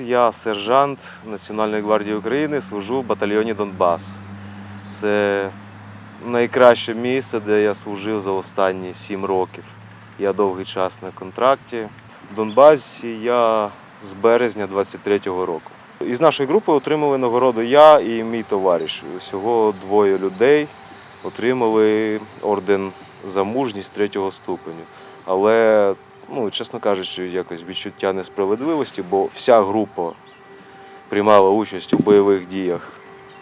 Я сержант Національної гвардії України, служу в батальйоні Донбас. Це найкраще місце, де я служив за останні сім років. Я довгий час на контракті. В Донбасі я з березня 23-го року. Із нашої групи отримали нагороду я і мій товариш. Усього двоє людей отримали орден за мужність третього ступеню. Але ну, чесно кажучи, якось відчуття несправедливості, бо вся група приймала участь у бойових діях.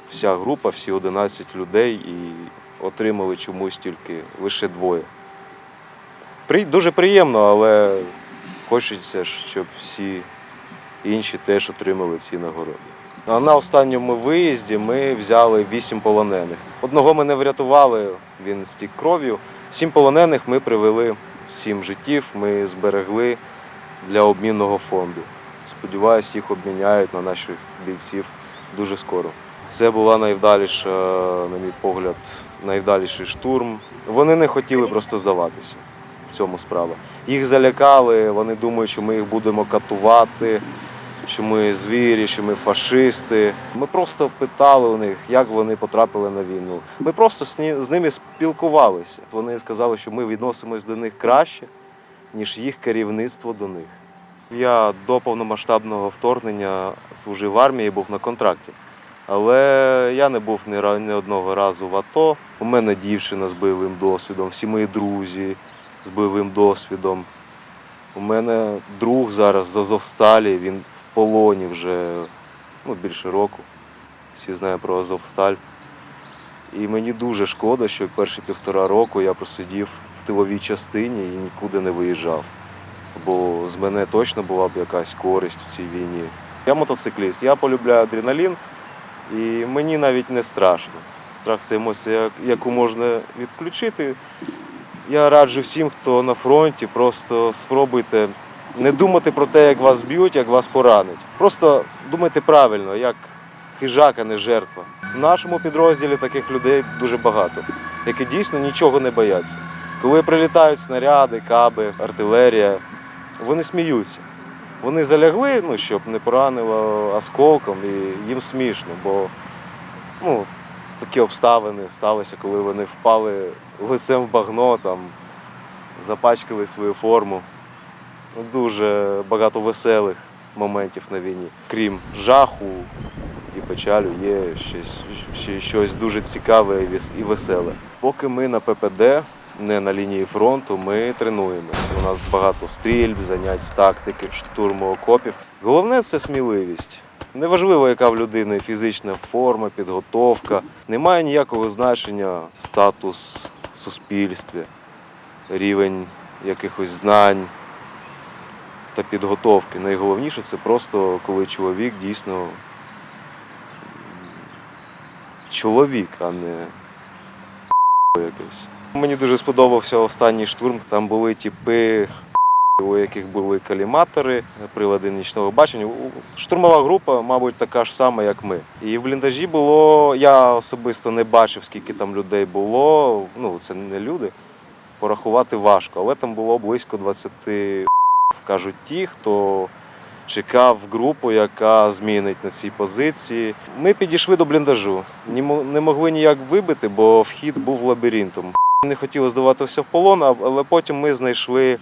Вся група, всі 11 людей і отримали чомусь тільки лише двоє. При- Дуже приємно, але хочеться, щоб всі інші теж отримали ці нагороди. А на останньому виїзді ми взяли вісім полонених. Одного ми не врятували, він стік кров'ю. Сім полонених ми привели, сім життів ми зберегли для обмінного фонду. Сподіваюсь, їх обміняють на наших бійців дуже скоро. Це була найвдаліша, на мій погляд, найвдаліший штурм. Вони не хотіли просто здаватися. В цьому справа. Їх залякали, вони думають, що ми їх будемо катувати, що ми звірі, що ми фашисти. Ми просто питали у них, як вони потрапили на війну. Ми просто з ними спілкувалися. Вони сказали, що ми відносимось до них краще, ніж їх керівництво до них. Я до повномасштабного вторгнення служив в армії, був на контракті. Але я не був ні, одного разу в АТО. У мене дівчина з бойовим досвідом, всі мої друзі з бойовим досвідом. У мене друг зараз з Азовсталі, він полоні вже ну, більше року. Всі знають про Азовсталь. І мені дуже шкода, що перші півтора року я просидів в тиловій частині і нікуди не виїжджав. Бо з мене точно була б якась користь в цій війні. Я мотоцикліст, я полюбляю адреналін, і мені навіть не страшно. Страх це емоція, яку можна відключити. Я раджу всім, хто на фронті, просто спробуйте не думати про те, як вас б'ють, як вас поранить. Просто думайте правильно, як хижак, а не жертва. В нашому підрозділі таких людей дуже багато, які дійсно нічого не бояться. Коли прилітають снаряди, каби, артилерія, вони сміються. Вони залягли, ну, щоб не поранило осколком, і їм смішно, бо ну, такі обставини сталися, коли вони впали лицем в багно, там, запачкали свою форму. Ну, Дуже багато веселих моментів на війні. Крім жаху і печалю, є щось, ще щось дуже цікаве і веселе. Поки ми на ППД, не на лінії фронту, ми тренуємося. У нас багато стрільб, занять з тактики, штурму окопів. Головне це сміливість. Неважливо, яка в людини фізична форма, підготовка. Немає ніякого значення статус в суспільстві, рівень якихось знань та підготовки. Найголовніше це просто коли чоловік дійсно чоловік, а не якийсь. Мені дуже сподобався останній штурм. Там були типи, у яких були каліматори, прилади нічного бачення. Штурмова група, мабуть, така ж сама, як ми. І в бліндажі було, я особисто не бачив, скільки там людей було. Ну, це не люди. Порахувати важко, але там було близько 20 кажуть ті, хто чекав групу, яка змінить на цій позиції. Ми підійшли до бліндажу. Не могли ніяк вибити, бо вхід був лабіринтом. Не хотіли здаватися в полон, але потім ми знайшли,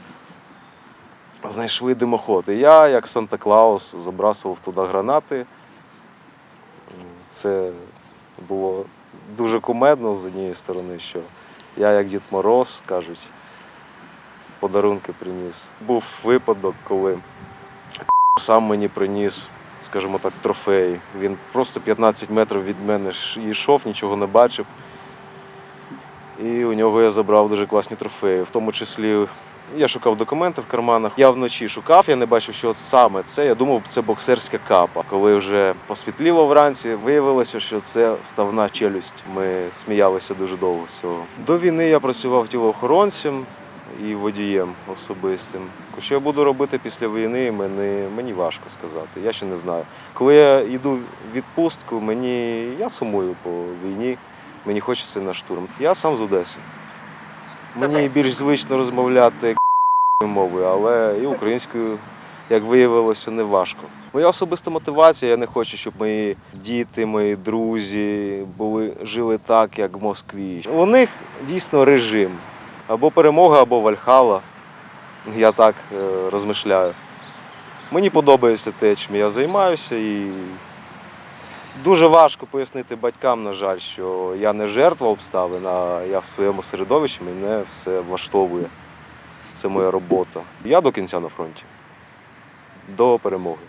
знайшли димоход. І я, як Санта-Клаус, забрасував туди гранати. Це було дуже кумедно з однієї сторони, що я, як Дід Мороз, кажуть, подарунки приніс. Був випадок, коли сам мені приніс, скажімо так, трофей. Він просто 15 метрів від мене йшов, нічого не бачив. І у нього я забрав дуже класні трофеї. В тому числі я шукав документи в карманах. Я вночі шукав, я не бачив, що саме це. Я думав, це боксерська капа. Коли вже посвітліло вранці, виявилося, що це вставна челюсть. Ми сміялися дуже довго з цього. До війни я працював тілоохоронцем і водієм особистим. Що я буду робити після війни, мені, мені важко сказати. Я ще не знаю. Коли я йду в відпустку, мені я сумую по війні, мені хочеться на штурм. Я сам з Одеси. Мені більш звично розмовляти мовою, але і українською як виявилося, не важко. Моя особиста мотивація, я не хочу, щоб мої діти, мої друзі були, жили так, як в Москві. У них дійсно режим. Або перемога, або Вальхала. Я так е, розмишляю. Мені подобається те, чим я займаюся, і дуже важко пояснити батькам, на жаль, що я не жертва обставин, а я в своєму середовищі, мене все влаштовує. Це моя робота. Я до кінця на фронті. До перемоги.